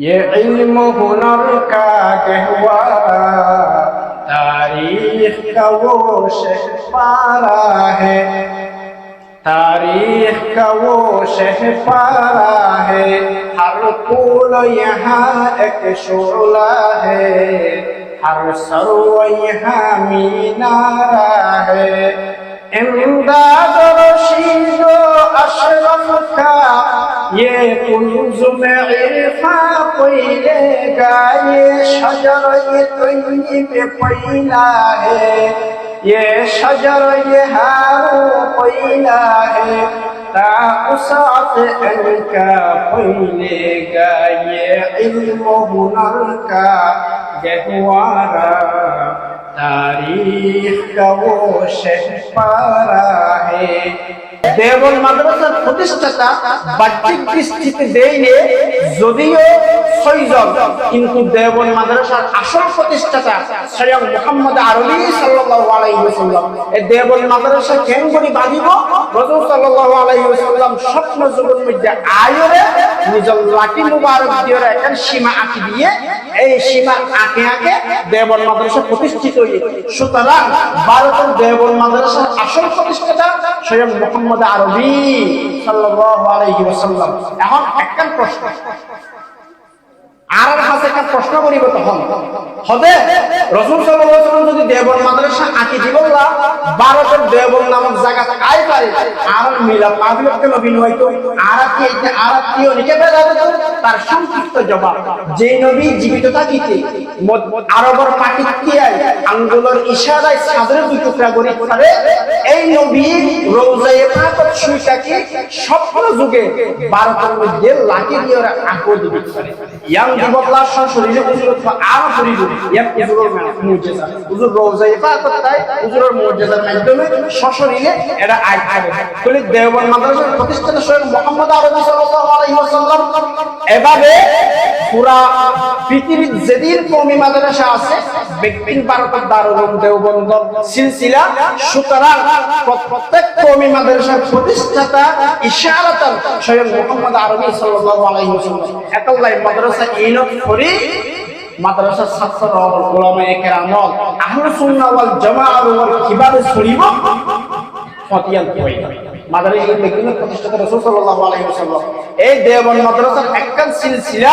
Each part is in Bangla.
علم هنر کا کہوا تاریخ کا وہ شہپارہ ہے تاریخ کا وہ شہپارہ ہے ہر پول یہاں ایک شعلہ ہے ہر سرو یہاں مینارہ ہے امداد رشید و اشرف کا یہ کنز میں عرفان कोई लेगा ये शजर ये तय्यब पैला है ये शजर ये हारू पैला है ताउसात इनका पैलेगा ये इल्म हुनर का गहवारा तारीख का वो शहपारा है দেবল মাদ্রাসার প্রতিষ্ঠাতা বাহ্যিক দৃষ্টিতে দেইলে যদিও ছয়জন। কিন্তু দেবল মাদ্রাসার আসল প্রতিষ্ঠাতা স্বয়ং মোহাম্মদ আরবি সাল্লাল্লাহু আলাইহি ওয়াসাল্লাম। এই দেবল মাদ্রাসা কেন করি বাঁধিব? রাসূল সাল্লাল্লাহু আলাইহি ওয়াসাল্লাম স্বপ্ন জগৎ মধ্যে আয়রে নিজের লাঠি মুবারক দিয়ে একটা সীমা আঁকি দিয়ে। এই সীমা আঁকে আঁকে দেবল মাদ্রাসা প্রতিষ্ঠিত হয়ে সুতরাং ভারতের দেবল মাদ্রাসার আসল প্রতিষ্ঠাতা স্বয়ং মোহাম্মদ আরবি সাল্লাল্লাহু আলাইহি এখন একটা প্রশ্ন আর আর কাছে একটা প্রশ্ন করিব তখন হবে? রসুল ওয়াসাল্লাম যদি দেবল মাদ্রাসা আঁকি দিবল্লা ভারতের দেবল নামক জায়গা আই পারে আর মিলা পাবিলকে নবী হয়তো আর কি আর অনেকে বেদাতে তার সংক্ষিপ্ত জবাব, যে নবী জীবিত থাকিতে আরবের ইশারায় সাদরে দুই টুকরা করে এই নবী রোজায়ে পাকত স্বপ্ন যুগে ভারতের মধ্যে লাঠি দিয়ে ইয়াং আর করিব ইয়াং হুজুরের মুজিজা হুজুর রোজায়ে পাকত তাই হুজুরের মুজিজার মাধ্যমে সশরীরে এটা আয় তাহলে দেওবন্দ মাদ্রাসার প্রতিষ্ঠাতা স্বয়ং মোহাম্মদ আরবি সাল্লাল্লাহু আলাইহি ওয়াসাল্লাম এভাবে পুরা পৃথিবীর যেদিন কমি মাদ্রাসা আছে ব্যক্তির ভারতের দারুল দেওবন্দ সিলসিলা সুতরাং প্রত্যেক কমি মাদ্রাসার প্রতিষ্ঠাতা ইশারাতান স্বয়ং মোহাম্মদ আরবি সাল্লাল্লাহু আলাইহি ওয়াসাল্লাম। একাল্লাই মাদ্রাসা ইনত করি মাদ্রাসার ছাত্র ওলামা একরামল আহলে সুন্নাহ ওয়াল জামাআত ওয়াল কিবারে ছড়িব ফতিয়াল কই মাদ্রাসা ব্যক্তিগত প্রতিষ্ঠাতা রাসূল সাল্লাল্লাহু আলাইহি ওয়াসাল্লাম, এই দেওবন্দ মাদ্রাসার একখান সিলসিলা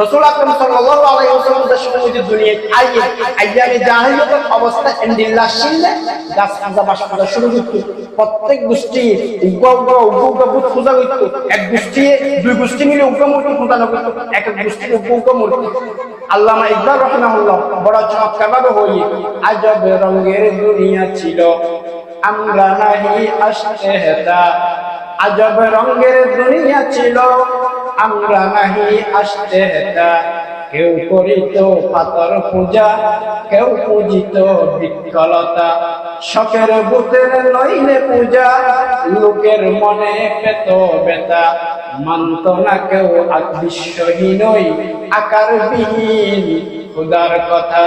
রাসূল আকরাম সাল্লাল্লাহু আলাইহি ওয়াসাল্লাম সময় যে দুনিয়ায় আইয়ে আইয়ামে অবস্থা এন্ডিল্লাহ শিল্লে, গাছ পূজা বাস পূজা শুরু করতো প্রত্যেক গোষ্ঠী উগ্র উগ্র উগ্র উগ্র বুধ করতো এক গোষ্ঠী, দুই গোষ্ঠী মিলে উগ্র মূর্তি এক এক গোষ্ঠী উগ্র উগ্র মূর্তি। আল্লামা ইকবাল রহমাহুল্লাহ বড় চমৎকার ভাবে আজব রঙের দুনিয়া ছিল। আমরা নাহি আসতে হেতা। আজব রঙের দুনিয়া ছিল। আমরা নাহি আসতে কেউ করিত পাতর পূজা, কেউ পূজিত বিকলতা। শখের বুতের লইলে পূজা, লোকের মনে পেত বেতা মানত না কেউ বিশ্বহীনই আকার বিহীন খুদার কথা।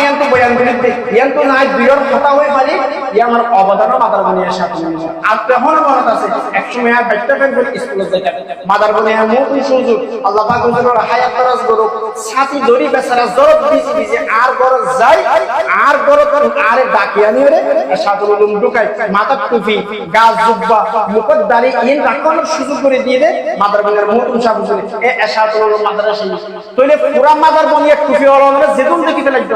তো বয়ান করিতে ইয়ান তো নাই দুইয়ের কথা হয়ে পারি, ইয়া আমার অবদানও মাদার বনিয়ার সাথে আর তখন মনত আছে এক সময় আর বাইটা ফেল করে স্কুলে যাইতাম মাদার বনিয়ার মুখ সুযোগ আল্লাহ পাক হায়াত দরাজ করো ছাতি দড়ি বেচারা জরব বিজি বিজি আর গর যাই, আর গর আরে ডাকি আনি রে সাদুল ঢুকাই মাথার টুপি, গাছ জুব্বা মুখের দাড়ি, ইন রাখানোর সুযোগ করে দিয়ে দে, মাদার বনিয়ার মুখ উঁচা বুঝলে এ সাদুল উলুম মাদার আসি তইলে পুরা মাদার বনিয়ার টুপি হলো আমরা দেখিতে লাগতো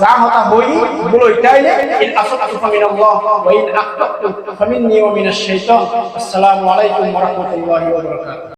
যা হতা হই বলো এটাই ইন আসফতু ফামিনাল্লাহ ওয়া ইন আখতাতু ফামিন্নি ওয়া শাইতান। আসসালামু আলাইকুম ওয়া রাহমাতুল্লাহি ওয়া বারাকাতুহু।